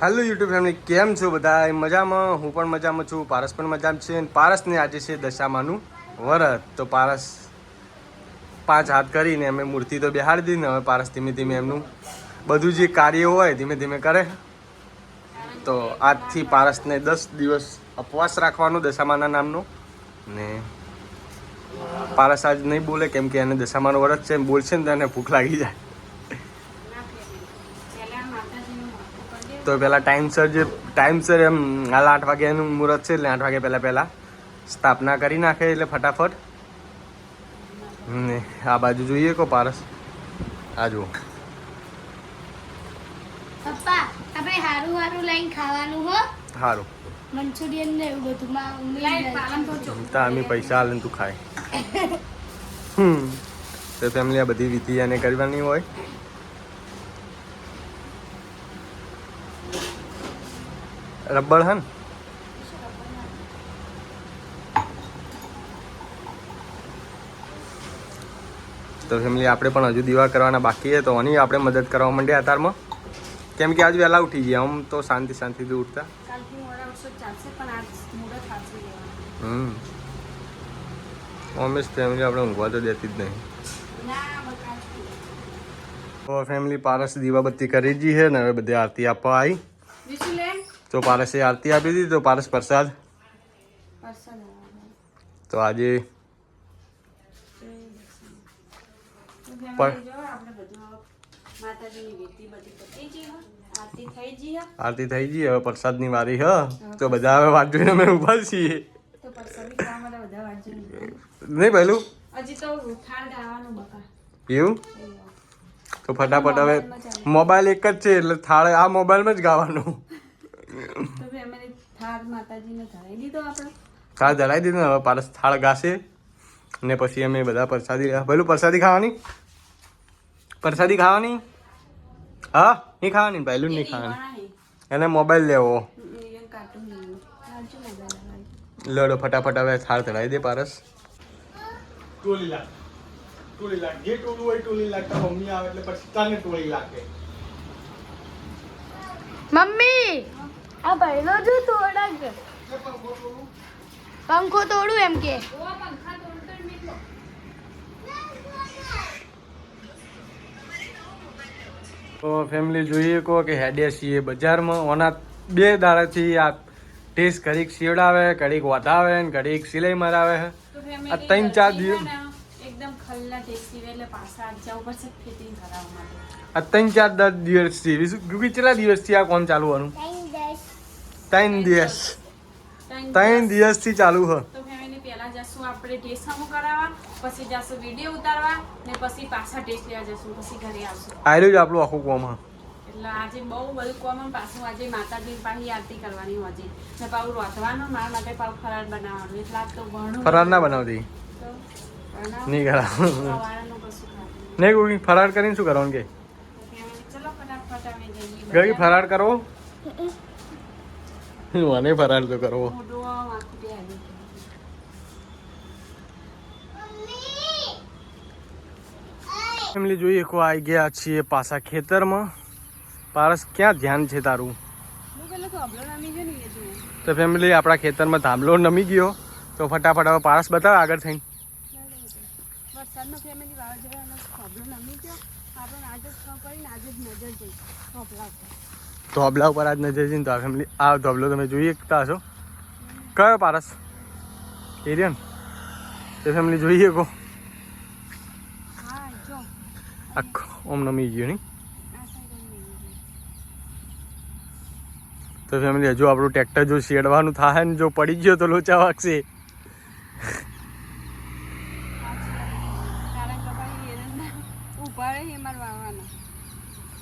Hello YouTube family કેમ છો બધા મજામાં? હું પણ મજામાં છું. પારસ પણ મજામાં છે પારસને આજે છે દશામાનું વરત. તો પારસ પાંચ હાથ કરીને અમે મૂર્તિ તો બેહાડી દીધી ને હવે પારસ ધીમે ધીમે એમનું બધું જે કાર્ય હોય ધીમે ધીમે કરે. તો આજથી પારસને દસ દિવસ અપવાસ રાખવાનો દશામાના નામનો. ને પારસ આજ નહીં બોલે કેમ કે એને દશામાનું વરત છે બોલશે ને તો એને ભૂખ લાગી જાય. તો પહેલાં ટાઈમસર જે ટાઈમસર એમ હાલ આઠ વાગ્યાનું મુહૂર્ત છે એટલે આઠ વાગ્યા પહેલાં પહેલાં સ્થાપના કરી નાખે એટલે ફટાફટ. ને આ બાજુ જોઈએ કો પારસ? આ જુઓ. પપ્પા આપણે હારું હારું લઈને ખાવાનું હો. સારું મંચુરિયન ને એવું બધું માં ઉમેરી દેજો. તા અમે પૈસા હાલે ને તું ખાય. હમ. તો ફેમિલી આ બધી વિધિ એને કરવાની હોય. રબડ હે ને તો ફેમિલી આપણે પણ હજુ દીવા કરવાના બાકી છે તો આની આપણે મદદ કરવા માંડ્યા અતારમાં. કેમ કે આજ વહેલા ઉઠી ગયા આમ તો શાંતિ શાંતિથી ઉઠતા. હમ. ઓમેશ ફેમિલી આપણે ઊંઘવા તો દેતી જ નહીં. તો ફેમિલી પારસ દીવાબત્તી કરી જી છે ને હવે બધી આરતી આપવા આવી તો પારસે આરતી આપી હતી તો પારસ પ્રસાદ. તો આજે આરતી થઈ ગઈ હવે પ્રસાદની વારી હ. તો બધા હવે વાત જોઈને અમે ઊભા છીએ. નહીં પહેલું? બકા. એવું? તો ફટાફટ હવે મોબાઈલ એક જ છે એટલે થાળ આ મોબાઈલમાં જ ગાવાનું. થાળ માતાજીને દીધો આપણે. થાળ ધરાઈ દીધું ને હવે પારસ થાળ ગાશે ને પછી અમે બધા પ્રસાદી પેલું પ્રસાદી ખાવાની? પ્રસાદી ખાવાની? હા નહીં ખાવાની પહેલું નહીં ખાવાની. એને મોબાઈલ લેવો. લડો ફટાફટ હવે થાળ ધરાવી દે પારસ. ટોલી લાગ ટોલી લાગ જે ટોલું હોય ટોલી લાગતા મમ્મી આવે એટલે પછી તને ટોલી લાગે મમ્મી! આ ભાઈનો જો તોડક પંખો તોડું એમ કે. તો ફેમિલી જોઈએ કહો કે હેડે છીએ બજારમાં. ઓના બે દાડાથી આ ટેસ્ટ ઘડીક સીવડાવે ઘડીક વધાવે ને ઘડીક સિલાઈ મરાવે આ ત્રણ ચાર દિવસ આ ત્રણ ચાર દસ દિવસથી. વિશુ ક્योंकि કેટલા દિવસથી આ કોણ ચાલુ ત્રણ દિવસ. ત્રણ દિવસથી ચાલુ હ. પહેલા જશું આપણે ટેસ્ટ હમું કરાવવા પછી જશું વીડિયો ઉતારવા ને પછી પાછા ટેસ્ટ લેવા જશું પછી ઘરે આવશું. આર્યું જ આપણું આખું કોમ હ. એટલે આજે બહુ બધું કોમન પાછું આજે માતાજી પાછી આરતી કરવાની છે ને પાછું રોધવાનું મારા માટે પાછું ફરાળ બનાવવાનું. એટલે આજ તો ઘણું ફરાળ ના બનાવતી? નહીં કરા નહીં કોઈ ફરાળ કરીને શું કરવાનું કે? ગઈ ફરાળ કરવો મને ફરાળ તો કરવો. ફેમિલી જોઈએ કો આવી ગયા. છીએ પાછા ખેતરમાં. પારસ ક્યાં ધ્યાન છે તારું. તો ફેમિલી આપણા ખેતરમાં ધામલો નમી ગયો. તો ફટાફટ હવે પારસ બતાવ આગળ થઈ વરસાદનો ધોબલા ઉપર આજ નજર જઈને તો આ ફેમિલી આ ધોબલો તમે જોઈ શકતા હશો? કયો પારસ? એરિયન? તે ફેમિલી જોઈએ કો આખો ઓમ નમી ગયો નહીં. તો ફેમિલી હજુ આપણું ટ્રેક્ટર જો શેડવાનું થાય ને જો પડી ગયો તો લોચા વાગશે કારણ કે ભાઈ એરંડા ઊભા રહે એ મારે વાવવાના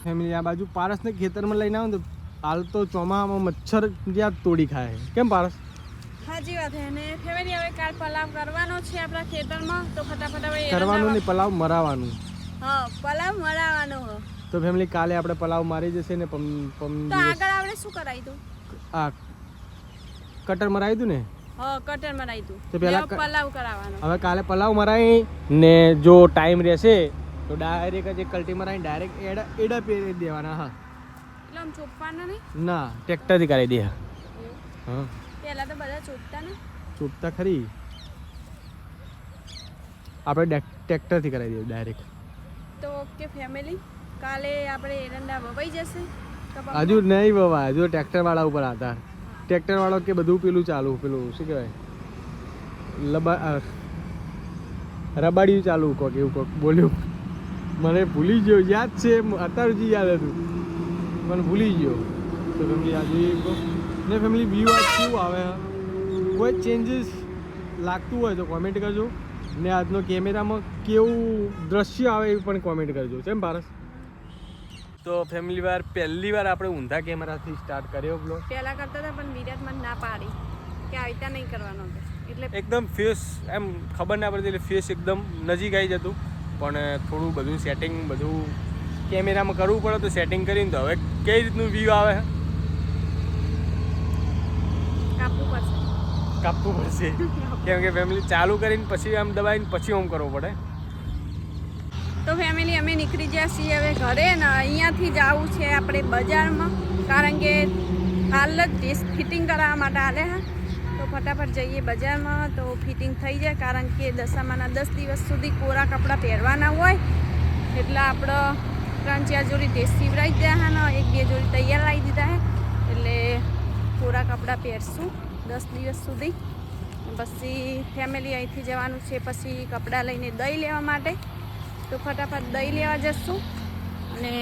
ફેમિલી આ બાજુ પારસને ખેતરમાં લઈને આવો ને હાલ તો ચોમામાં મચ્છર જ્યાં તોડી ખાય કેમ પારસ? સાચી વાત છે. અને ફેમિલી હવે કાલ પલાવ કરવાનો છે આપણા ખેતરમાં. તો ફટાફટ હવે કરવાનું નહીં પલાવ મરાવાનું. હા પલાવ મરાવાનો હો તો ફેમિલી કાલે આપણે પલાવ મારી જશે ને પમ પમ તો આગળ આપણે શું કરાવી આ કટર મરાવી દઉં ને? હા કટર મરાવી તું. તો પહેલા હવે પલાવ કરાવવાનો. હવે કાલે પલાવ મરાય ને જો ટાઈમ રહેશે તો ડાયરેક્ટ જ એક કલ્ટી મરાઈને ડાયરેક્ટ એડા એડા પેરી દેવાના હા. એટલે આમ ચોપવાના નહીં? ના ટ્રેક્ટરથી કરાવી દે હા. પહેલા તો બધા ચોપતા ને? ચોપતા ખરી. આપણે ટ્રેક્ટરથી કરાવી દઈએ ડાયરેક્ટ તો ઓકે ફેમિલી કાલે આપણે એરંડા વવાઈ જશે? હજુ નહીં બાબા હજુ ટ્રેક્ટર વાળા ઉપર આધાર ટ્રેક્ટર વાળો કે બધું પેલું ચાલુ પેલું શું કહેવાય? લબા રબાડિયું ચાલુ કોક એવું કોક બોલ્યું. મને ભૂલી ગયો યાદ છે અત્યારે જે યાદ હતું. મને ભૂલી ગયો. તો ફેમિલી આજે ને ફેમિલી બી વાત કેવું આવે? કોઈ ચેન્જીસ લાગતું હોય તો કોમેન્ટ કરજો. ને આજનો કેમેરામાં કેવું દ્રશ્ય આવે એ પણ કોમેન્ટ કરજો. કેમ ભારત તો ફેમિલી વાર પહેલી વાર આપણે ઊંધા કેમેરાથી સ્ટાર્ટ કર્યો બ્લોગ પહેલા કરતા હતા પણ વિરાટ મને ના પાડી કે આવી નહીં કરવાનો એટલે એકદમ ફેસ એમ ખબર ના પડતી એટલે ફેસ એકદમ નજીક આવી જતું. પણ થોડું બધું સેટિંગ બધું કેમેરામાં કરવું પડે તો સેટિંગ કરીને તો હવે કઈ રીતનું વ્યૂ આવે? કાપવું પડશે. કેમ કે ફેમિલી ચાલુ કરીને પછી આમ દબાવીને પછી ઓમ કરવો પડે. તો ફેમિલી અમે નીકળી ગયા છીએ હવે ઘરે ને અહીંયાથી જવું છે આપણે બજારમાં. કારણ કે હાલ જ ફિટિંગ કરાવવા માટે આલે હા. તો ફટાફટ જઈએ બજારમાં તો ફિટિંગ થઈ જાય કારણ કે દશામાના દસ દિવસ સુધી કોરા કપડાં પહેરવાના હોય. એટલે આપણે ત્રણ ચાર જોડી ડ્રેસ સીવડાવી દીધા હા એક બે જોડી તૈયાર લાવી દીધા હે. એટલે કોરા કપડાં પહેરશું દસ દિવસ સુધી. પછી ફેમિલી અહીંથી જવાનું છે પછી કપડાં લઈને દહીં લેવા માટે. તો ફટાફટ દહીં લેવા જશું. અને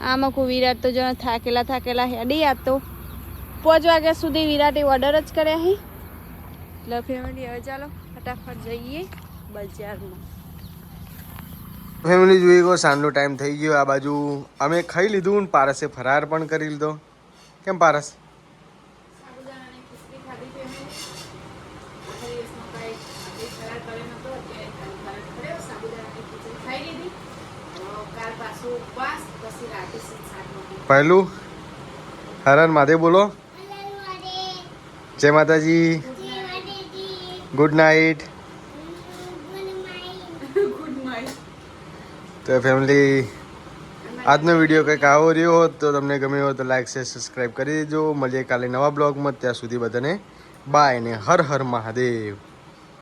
આમાં કોઈ વિરાટ તો જો થાકેલા થાકેલા હેડી આ પાંચ વાગ્યા સુધી વિરાટે ઓર્ડર જ કર્યા હી. એટલે ફેમિલી હવે ચાલો ફટાફટ જઈએ બજારમાં. ફેમિલી જોઈ ગયો સાંજનો ટાઈમ થઈ ગયો. આ બાજુ અમે ખાઈ લીધું પારસે ફરાર પણ કરી લીધો. કેમ પારસ? પહેલું હરણ માધે બોલો. જય માતાજી. ગુડ નાઇટ તો ફેમિલી આજનો વીડિયો કંઈક આવો રહ્યો હોત તો તમને ગમ્યો હોય તો લાઈક શેર સબસ્ક્રાઈબ કરી દેજો. મળીએ કાલે નવા બ્લોગમાં ત્યાં સુધી બધાને બાય ને હર હર મહાદેવ.